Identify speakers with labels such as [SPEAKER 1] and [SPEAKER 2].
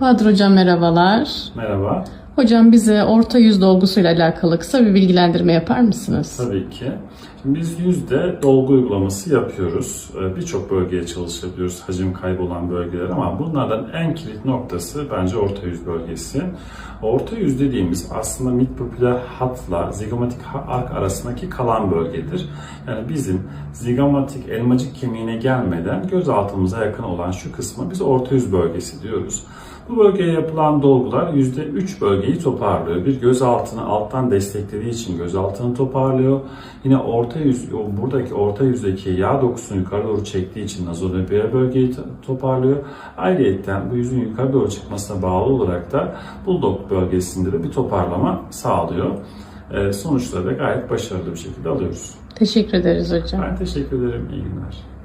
[SPEAKER 1] Bahadır Hocam merhabalar.
[SPEAKER 2] Merhaba.
[SPEAKER 1] Hocam bize orta yüz dolgusuyla alakalı kısa bir bilgilendirme yapar mısınız?
[SPEAKER 2] Tabii ki. Şimdi biz yüzde dolgu uygulaması yapıyoruz. Ee, Birçok bölgeye çalışabiliyoruz hacim kaybolan bölgeler ama bunlardan en kilit noktası bence orta yüz bölgesi. Orta yüz dediğimiz aslında midpapüler hatla zigomatik ark arasındaki kalan bölgedir. Yani bizim zigomatik elmacık kemiğine gelmeden göz altımıza yakın olan şu kısmı biz orta yüz bölgesi diyoruz. Bu bölgeye yapılan dolgular %3 bölgeyi toparlıyor. Bir göz altını alttan desteklediği için göz altını toparlıyor. Yine orta yüz, buradaki orta yüzdeki yağ dokusunu yukarı doğru çektiği için nazolöbiye bölgeyi to- toparlıyor. Ayrıca bu yüzün yukarı doğru çıkmasına bağlı olarak da bulldog bölgesinde de bir toparlama sağlıyor. Ee, sonuçları da gayet başarılı bir şekilde alıyoruz.
[SPEAKER 1] Teşekkür ederiz hocam.
[SPEAKER 2] Ben teşekkür ederim. İyi günler.